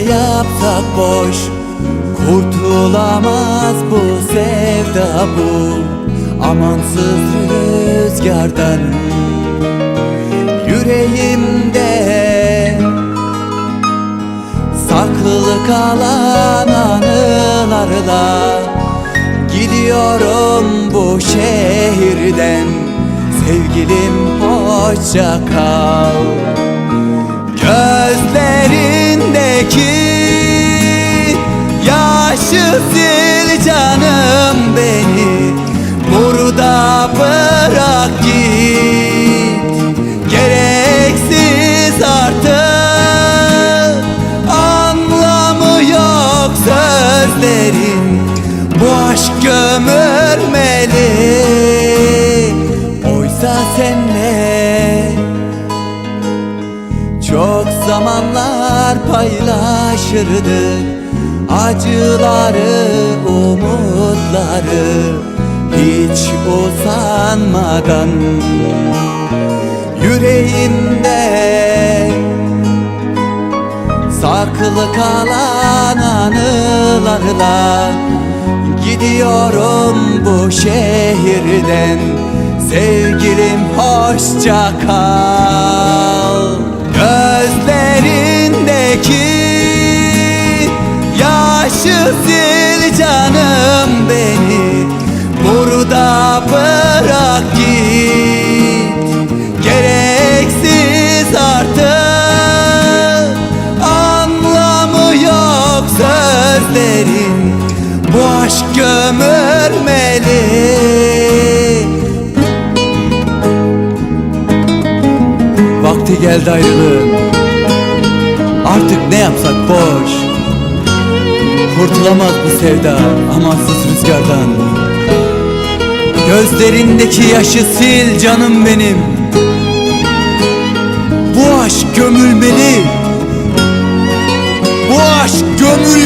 yapsak boş Kurtulamaz bu sevda bu. Amansız rüzgardan Yüreğimde Saklı kalan anılarla Gidiyorum bu şehirden. Sevgilim hoşça kal sözlerin Bu aşk gömülmeli. Oysa senle çok zamanlar paylaşırdık Acıları, umutları Hiç usanmadan. Yüreğimde Saklı kalan anılarla Gidiyorum bu şehirden. Sevgilim hoşça kal. Gözlerindeki Yaşı sil canım beni. Burada bırak git. Gereksiz artık Anlamı yok sözlerin Bu aşk gömülmeli. Vakti geldi ayrılığın. Artık ne yapsak boş. Kurtulamaz bu sevda amansız rüzgardan. Gözlerindeki yaşı sil canım benim. Bu aşk gömülmeli. Bu aşk gömülmeli